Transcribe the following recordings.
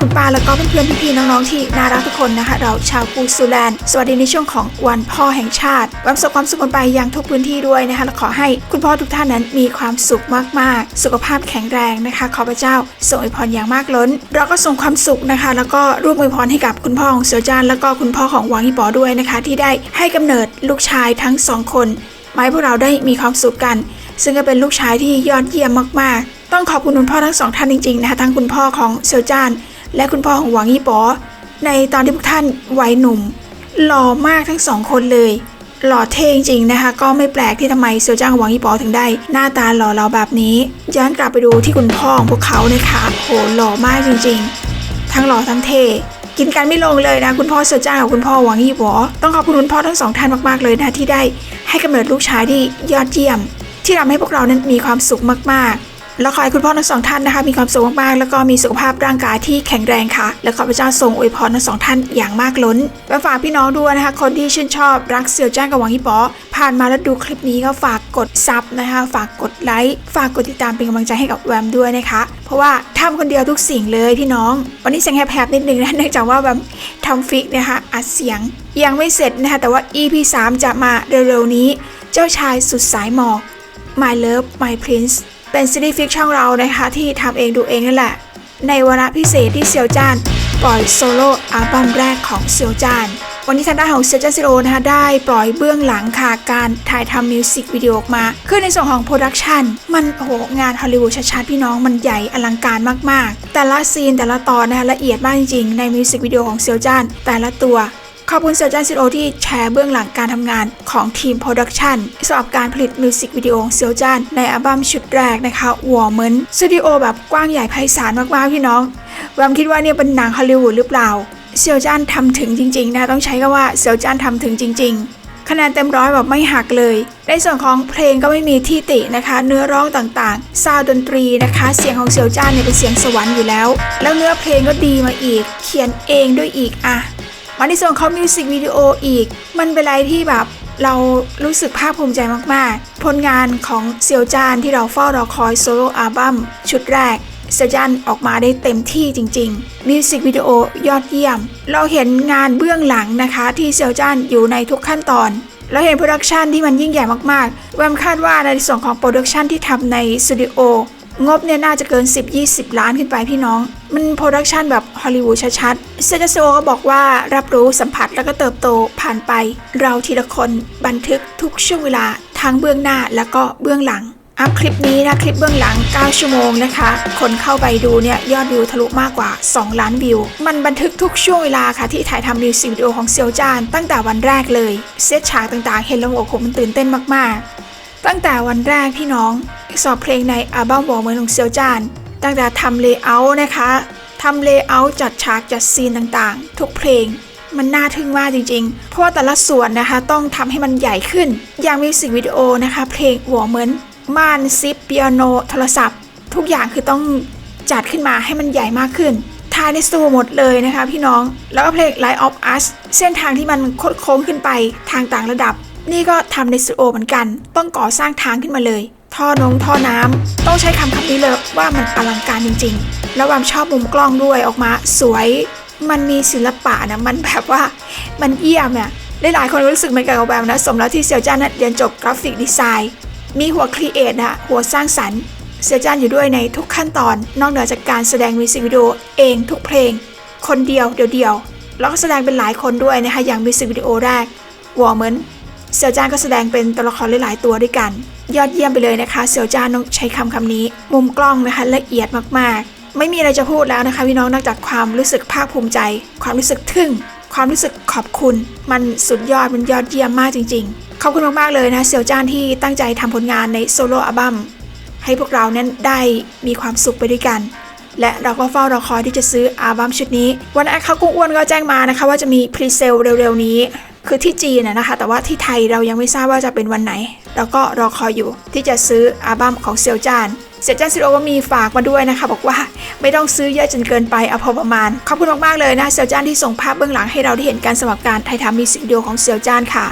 คุณป้าแล้วก็เพื่อนๆพี่ๆน้องๆที่น่ารักทุกคนนะคะ เราชาวกูซูแลนด์สวัสดีในช่วงของวันพ่อแห่งชาติความสุขความสุขกันไปยังทุกพื้นที่ด้วยนะคะและขอให้คุณพ่อทุกท่านนั้นมีความสุขมากๆ สุขภาพแข็งแรงนะคะขอพระเจ้าส่งอวยพรอย่างมากล้น เราก็ส่งความสุขนะคะ แล้วก็ร่วมอวยพรให้กับคุณพ่อของเสือจานแล้วก็คุณพ่อของหวังฮีปอด้วยนะคะ ที่ได้ให้กำเนิดลูกชายทั้งสองคนมาให้พวกเราได้มีความสุขกัน ซึ่งก็เป็นลูกชายที่ยอดเยี่ยมมากๆ ต้องขอบคุณคุณพ่อทั้งสองท่านจริงๆนะคะทั้งคุณพ่อของเซียวจาน และคุณพ่อของหวังยี่ป๋อในตอนที่พวกท่านวัยหนุ่มหล่อมากทั้งสองคนเลย หล่อเท่จริงนะคะ ก็ไม่แปลกที่ทำไมเซียวจ้างหวังยี่ป๋อถึงได้ หน้าตาหล่อเราแบบนี้ ย้อนกลับไปดูที่คุณพ่อของพวกเขานะคะโหหล่อมากจริง ๆ ทั้งหล่อทั้งเท่กินกันไม่ลงเลยนะคุณพ่อเซียวจ้างกับคุณพ่อหวังยี่ป๋อต้องขอบคุณคุณพ่อทั้งสองท่านมากๆเลยนะที่ได้ให้กำเนิดลูกชายที่ยอดเยี่ยม ที่ทำให้พวกเรานั้นมีความสุขมากๆ แล้วขอให้คุณพ่อทั้งสองท่านนะคะมีความสุขมากๆแล้วก็มีสุขภาพร่างกายที่แข็งแรงค่ะ และขอพระเจ้าทรงอวยพรทั้งสองท่านอย่างมากล้นและฝากพี่น้องด้วยนะคะ คนที่ชื่นชอบรักเสี่ยวจ้างกับหวังฮิปอผ่านมาแล้วดูคลิปนี้ก็ฝากกดซับนะคะ ฝากกดไลค์ฝากกดติดตามเป็นกำลังใจให้กับแวมด้วยนะคะ เพราะว่าทำคนเดียวทุกสิ่งเลยพี่น้อง วันนี้เสียงแหบๆนิดนึงนะเนื่องจากว่าแวมทำฟิกนะคะอัดเสียงยังไม่เสร็จนะคะแต่ว่า EP 3จะมาเร็วๆนี้ เจ้าชายสุดสายหมอก My Love My Prince เป็นซีรีส์ฟิกช่องเรานะคะที่ทำเองดูเองนั่นแหละ ในวาระพิเศษที่เซียวจานปล่อยโซโล่อัลบั้มแรกของเซียวจานวันนี้ทางด้านของเซียวจานซิโรนะคะได้ปล่อยเบื้องหลังค่ะการถ่ายทำมิวสิกวิดีโอออกมา คือในส่วนของโปรดักชันมันโอ้โหงานฮอลลีวูดชัดๆพี่น้องมันใหญ่อลังการมากๆ แต่ละซีนแต่ละตอนนะคะละเอียดมากจริงๆในมิวสิกวิดีโอของเซียวจานแต่ละตัว ขอบคุณเซอร์จันซิโอที่แชร์เบื้องหลังการทำงานของทีมโปรดักชันสำหรับการผลิตมิวสิกวิดีโอของเซียวจานในอัลบั้มชุดแรกนะคะวอร์เมนสตูดิโอแบบกว้างใหญ่ไพศาลมากๆพี่น้องแวมคิดว่าเนี่ยเป็นหนังฮอลลีวูดหรือเปล่าเซียวจานทำถึงจริงๆนะต้องใช้คำว่าเซียวจานทำถึงจริง ๆ คะแนนเต็มร้อยแบบไม่หักเลย ในส่วนของเพลงก็ไม่มีที่ตินะคะ เนื้อร้องต่างๆ ซาวดนตรีนะคะ เสียงของเซียวจานเนี่ยเป็นเสียงสวรรค์อยู่แล้ว แล้วเนื้อเพลงก็ดีมาอีก เขียนเองด้วยอีกอะ มาในส่วนของมิวสิกวิดีโออีก มันเป็นอะไรที่แบบเรารู้สึกภาคภูมิใจมาก ๆ ผลงานของเซียวจานที่เราเฝ้ารอคอยโซโล่อัลบั้มชุดแรกเซียวจานออกมาได้เต็มที่จริง ๆ มิวสิกวิดีโอยอดเยี่ยม เราเห็นงานเบื้องหลังนะคะที่เซียวจานอยู่ในทุกขั้นตอนเราเห็นโปรดักชันที่มันยิ่งใหญ่มากๆ แวมคาดว่าในส่วนของโปรดักชันที่ทำในสตูดิโอ งบเนี่ยน่าจะเกิน 10-20 ล้านขึ้นไปพี่น้อง มันโปรดักชันแบบฮอลลีวูดชัดๆเซจโซก็บอกว่ารับรู้สัมผัสแล้วก็เติบโตผ่านไป เราทีละคนบันทึกทุกช่วงเวลาทั้งเบื้องหน้าแล้วก็เบื้องหลังอัพคลิปนี้นะคลิปเบื้องหลัง 9 ชั่วโมงนะคะ คนเข้าไปดูเนี่ยยอดวิวทะลุมากกว่า 2 ล้านวิว มันบันทึกทุกช่วงเวลาค่ะที่ถ่ายทำมิวสิกวิดีโอของเซียวจานตั้งแต่วันแรกเลย เซตฉากต่างๆ เห็นแล้วโอ้โหมันตื่นเต้นมากๆ ตั้งแต่วันแรกพี่น้องสอบเพลงในอัลบั้มวอร์เมนของเซียวจาน ตั้งแต่ทำเลเยอร์นะคะทำเลเยอร์จัดฉากจัดซีนต่างๆ ทุกเพลงมันน่าทึ่งมากจริงๆ เพราะว่าแต่ละส่วนนะคะต้องทำให้มันใหญ่ขึ้น อย่างมิวสิกวิดีโอนะคะ เพลงหัวเหมือนม่านซิปเปียโนโทรศัพท์ ทุกอย่างคือต้องจัดขึ้นมาให้มันใหญ่มากขึ้นทายในสตูหมดเลยนะคะพี่น้อง แล้วก็เพลง Light of Us เส้นทางที่มันโคดโค้งขึ้นไปทางต่างระดับ นี่ก็ทำในสตูดิโอเหมือนกัน ต้องก่อสร้างทางขึ้นมาเลย ท่อนงท่อน้ำต้องใช้คำคำนี้เลยว่ามันอลังการจริง ๆ แล้ววามชอบมุมกล้องด้วยออกมาสวย มันมีศิลปะนะมันแบบว่า มันเยี่ยมอะหลายๆคนรู้สึกเหมือนกันกับแบบนะสมแล้วที่เซียวจ้านนะเรียนจบกราฟิกดีไซน์มีหัวครีเอทนะหัวสร้างสรรค์เซียวจ้านอยู่ด้วยในทุกขั้นตอน นอกเหนือจากการแสดงมิวสิกวิดีโอเองทุกเพลง คนเดียวเดียวๆแล้วก็แสดงเป็นหลายคนด้วยนะคะอย่างมิวสิกวิดีโอแรกวอร์เหมือน เซียวจานก็แสดงเป็นตัวละครหลายๆตัวด้วยกัน ยอดเยี่ยมไปเลยนะคะเซียวจานต้องใช้คำคำนี้ มุมกล้องนะคะละเอียดมากๆ ไม่มีอะไรจะพูดแล้วนะคะพี่น้องนอกจากความรู้สึกภาคภูมิใจ ความรู้สึกทึ่ง ความรู้สึกขอบคุณ มันสุดยอดมันยอดเยี่ยมมากจริง ๆ ขอบคุณมากๆเลยนะเซียวจานที่ตั้งใจทำผลงานในโซโล่อัลบั้มให้พวกเรานั้นได้มีความสุขไปด้วยกันและเราก็เฝ้ารอคอยที่จะซื้ออัลบั้มชุดนี้ วันนั้เขากุ้งอ้วนก็แจ้งมานะคะ ว่าจะมีพรีเซลเร็วๆนี้ คือที่จีนนะนะคะ แต่ว่าที่ไทยเรายังไม่ทราบว่าจะเป็นวันไหนเราก็รอคอยอยู่ที่จะซื้ออัลบั้มของเซียวจานเซียวจานซิโร่ก็มีฝากมาด้วยนะคะ บอกว่าไม่ต้องซื้อเยอะจนเกินไปเอาพอประมาณ ขอบคุณมากๆเลยนะเซียวจานที่ส่งภาพเบื้องหลังให้เราได้เห็นการสำหรับการถ่ายทำมิวสิกวิดีโอของเซียวจานค่ะ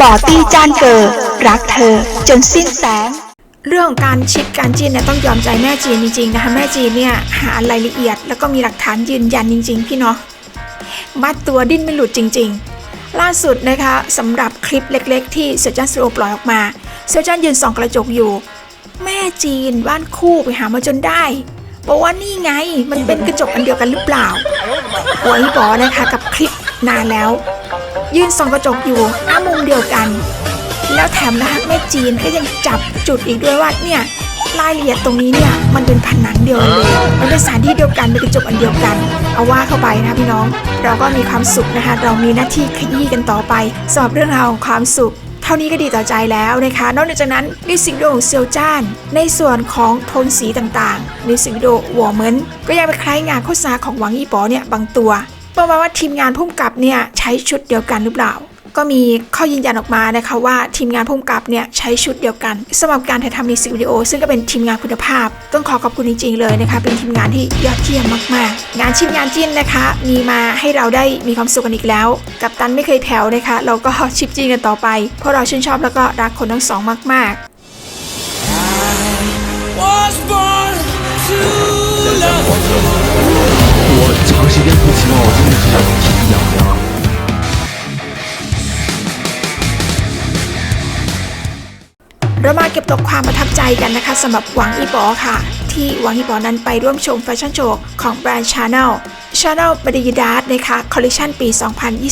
ปอตี้จานเกิดรักเธอ จนสิ้นแสง เรื่องของการชิปการจีนเนี่ยต้องยอมใจแม่จีนจริงๆนะคะแม่จีนเนี่ยหารายละเอียด แล้วก็มีหลักฐานยืนยันจริง ๆ พี่เนาะมัดตัวดิ้นไม่หลุดจริง ๆ ล่าสุดนะคะสำหรับคลิปเล็ก ๆ ที่เซอร์จันสโลปล่อยออกมาเซอร์จันยืนส่องกระจกอยู่ แม่จีนบ้านคู่ไปหามาจนได้บอกว่านี่ไงมันเป็นกระจกอันเดียวกันหรือเปล่าหัวอีบอนะคะกับคลิปนานแล้ว ยืนส่องกระจกอยู่อ้ามุมเดียวกัน แล้วแถมนะคะแม่จีนก็ยังจับจุดอีกด้วยว่าเนี่ยรายละเอียดตรงนี้เนี่ยมันเป็นผนังเดียวกันเลย มันเป็นสถานที่เดียวกันเป็นกระจกอันเดียวกัน เอาว่าเข้าไปนะพี่น้อง เราก็มีความสุขนะคะ เรามีหน้าที่ขยี้กันต่อไปสำหรับเรื่องราวของความสุข เท่านี้ก็ดีต่อใจแล้วนะคะ นอกจากนั้นมิวสิกวิดีโอของเซียวจ้าน ในส่วนของโทนสีต่างๆมิวสิกวิดีโอหัวเมนก็ยังไปคล้ายงานโฆษณาของหวังอีป๋อเนี่ยบางตัวประมาณว่าทีมงานพุ่มกับเนี่ยใช้ชุดเดียวกันหรือเปล่า ก็มีข้อยืนยันออกมานะคะว่าทีมงานพุ่มกับเนี่ยใช้ชุดเดียวกันสำหรับการถ่ายทำมิวสิกวิดีโอ ซึ่งก็เป็นทีมงานคุณภาพ ต้องขอขอบคุณจริงๆเลยนะคะ เป็นทีมงานที่ยอดเยี่ยมมากๆ งานชิ้นงานจิ้นนะคะ มีมาให้เราได้มีความสุขกันอีกแล้ว กับตันไม่เคยแผ่วนะคะ เราก็ชิปจิ้นกันต่อไปเพราะเราชื่นชอบแล้วก็รักคนทั้งสองมาก ๆ was born เรามาเก็บตกความประทับใจกันนะคะสำหรับหวังอีปอค่ะ ที่หวังอีปอนั้นไปร่วมชมแฟชั่นโชว์ของแบรนด์ Chanel Chanel b a d i d a s นะคะคอลเลคชันปี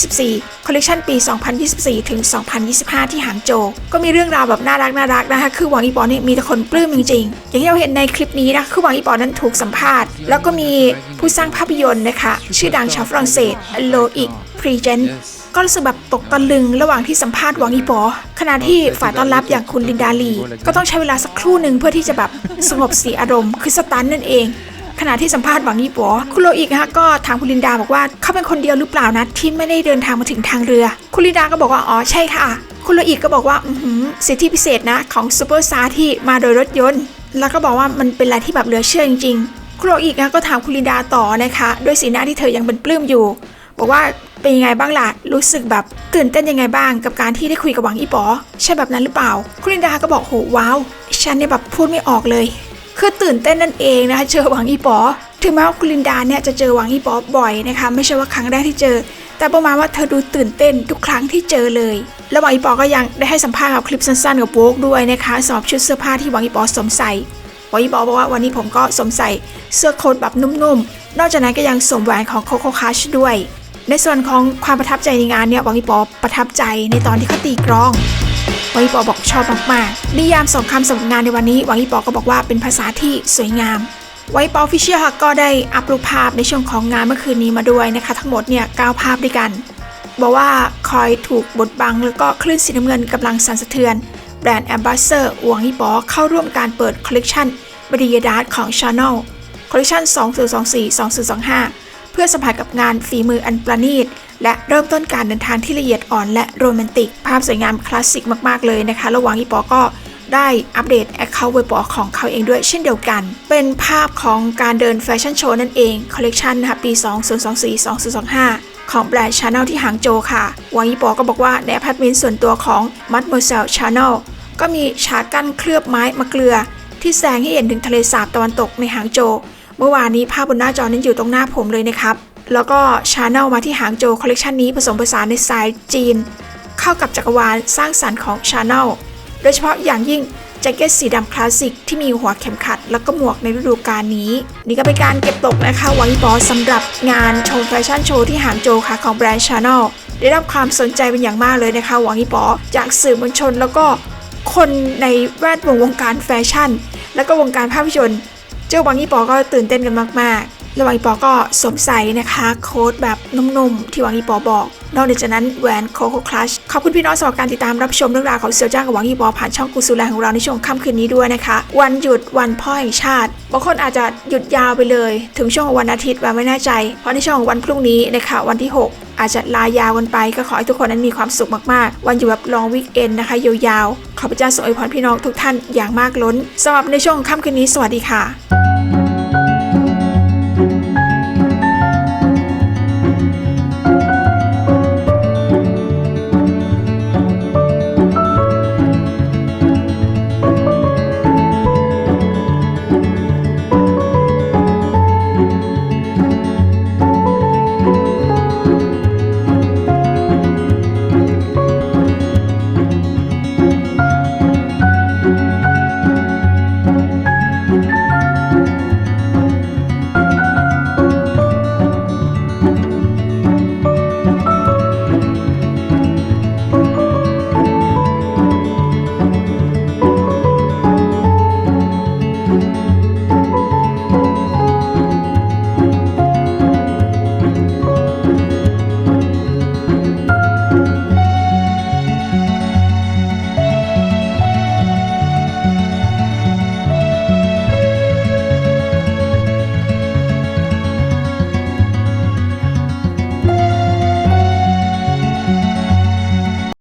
2024 คอลเลคชันปี 2024 ถึง 2025 ที่หางโจ ก็มีเรื่องราวแบบน่ารักน่ารักนะคะ คือหวังอีปอเนี่ยมีแต่คนปลื้มจริง ๆ อย่างที่เราเห็นในคลิปนี้นะคือหวังอีปอนั้นถูกสัมภาษณ์ แล้วก็มีผู้สร้างภาพยนตร์นะคะ ชื่อดังชาวฝรั่งเศสโลอิกพรีเจน ก็รู้สึกแบบตกตะลึงระหว่างที่สัมภาษณ์หวังอีปอ ขณะที่ฝ่ายต้อนรับอย่างคุณลินดาลี ก็ต้องใช้เวลาสักครู่หนึ่งเพื่อที่จะแบบสงบสีอารมณ์คือสตันนั่นเองขณะที่สัมภาษณ์หวังอีปอคุณโลอีกนะคะก็ถามคุณลินดาบอกว่าเขาเป็นคนเดียวหรือเปล่านะที่ไม่ได้เดินทางมาถึงทางเรือ คุณลินดาก็บอกว่าอ๋อใช่ค่ะ คุณโลอีกก็บอกว่าอือหือสิทธิพิเศษนะของซูเปอร์ซาร์ที่มาโดยรถยนต์ แล้วก็บอกว่ามันเป็นอะไรที่แบบเหลือเชื่อจริงๆ คุณโลอีกนะก็ถามคุณลินดาต่อนะคะด้วยสีหน้าที่เธอยังเป็นปลื้มอยู่ บอกว่า เป็นยังไงบ้างล่ะ รู้สึกแบบตื่นเต้นยังไงบ้างกับการที่ได้คุยกับหวังอีป๋อใช่แบบนั้นหรือเปล่า คุณลินดาก็บอกโหว้าวฉันเนี่ยแบบพูดไม่ออกเลย คือตื่นเต้นนั่นเองนะคะเจอหวังอีป๋อถึงแม้ว่าคุณลินดาเนี่ยจะเจอหวังอีป๋อบ่อยนะคะไม่ใช่ว่าครั้งแรกที่เจอ แต่ประมาณว่าเธอดูตื่นเต้นทุกครั้งที่เจอเลย แล้วหวังอีป๋อก็ยังได้ให้สัมภาษณ์กับคลิปสั้นๆกับโวกด้วยนะคะสำหรับชุดเสื้อผ้าที่หวังอีป๋อสวมใส่หวังอีป๋อบอกว่าวันนี้ผมก็สวมใส่เสื้อโค้ทแบบนุ่มๆนอกจากนั้นก็ยังสวมแหวนของโคโคคัชด้วย ในส่วนของความประทับใจในงานเนี่ยวังอีปอประทับใจในตอนที่เขาตีกลองวังอีปอบอกชอบมากๆนิยามสองคำสำหรับงานในวันนี้วังอีปอก็บอกว่าเป็นภาษาที่สวยงามหวังอีปอฟิเชียลก็ได้อัปรูปภาพในช่วงของงานเมื่อคืนนี้มาด้วยนะคะ ทั้งหมดเนี่ย9ภาพด้วยกัน บอกว่าคอยถูกบดบังแล้วก็คลื่นสีน้ำเงินกำลังสั่นสะเทือน แบรนด์แอมบาสเซอร์วังอีปอเข้าร่วมการเปิดคอลเลกชันบริยดาร์ของ Chanel คอลเลกชัน2024-2025 เพื่อสัมผัสกับงานฝีมืออันประณีต และเริ่มต้นการเดินทางที่ละเอียดอ่อนและโรแมนติก ภาพสวยงามคลาสสิกมาก ๆ เลยนะคะ ระหว่างอีปอก็ได้อัปเดตแอคเคาท์เว็บปอของเขาเองด้วยเช่นเดียวกัน เป็นภาพของการเดินแฟชั่นโชว์นั่นเองคอลเลกชันนะคะปี 2024-2025ของแบรนด์ Chanel ที่หางโจค่ะวังอีปอก็บอกว่าในอพาร์ตเมนต์ส่วนตัวของ Mademoiselle Chanel ก็มีฉากกั้นเคลือบไม้มะเกลือ ที่แสดงให้เห็นถึงทะเลสาบตะวันตกในหางโจ เมื่อวานนี้ภาพบนหน้าจอนั้นอยู่ตรงหน้าผมเลยนะครับ แล้วก็ชาแนลมาที่หางโจวคอลเลกชันนี้ผสมผสานในสายจีน เข้ากับจักรวาลสร้างสรรค์ของชาแนลโดยเฉพาะอย่างยิ่งแจ็คเก็ตสีดำคลาสสิกที่มีหัวเข็มขัด แล้วก็หมวกในฤดูกาลนี้ นี่ก็เป็นการเก็บตกนะคะวังอีปอสำหรับงานโชว์แฟชั่นโชว์ที่หางโจวค่ะของแบรนด์ชาแนลได้รับความสนใจเป็นอย่างมากเลยนะคะหวังอีปอจากสื่อมวลชนแล้วก็คนในแวดวงวงการแฟชั่น แล้วก็วงการภาพยนตร์ เจ้าวังยี่ปอก็ตื่นเต้นกันมาก ๆแล้ววังอีปอก็สวมใส่นะคะโค้ดแบบนุ่มๆ ที่วังอีปอบอก นอกจากนั้นแหวนโคโค่คลัชขอบคุณพี่น้องสำหรับการติดตามรับชมเรื่องราวของเสี่ยวจ้างกับวังอีปอผ่านช่องกูซูแลของเราในช่วงค่ำคืนนี้ด้วยนะคะ วันหยุดวันพ่อแห่งชาติบางคนอาจจะหยุดยาวไปเลย ถึงช่วงวันอาทิตย์แบบไม่แน่ใจ เพราะในช่วงวันพรุ่งนี้นะคะวันที่ 6อาจจะลายาวกันไปก็ขอให้ทุกคนนั้นมีความสุขมากๆ วันอยู่แบบลองวิกเอนนะคะยาวๆ ขอพระเจ้าทรงอวยพรพี่น้องทุกท่านอย่างมากล้นสำหรับในช่วงค่ำคืนนี้สวัสดีค่ะ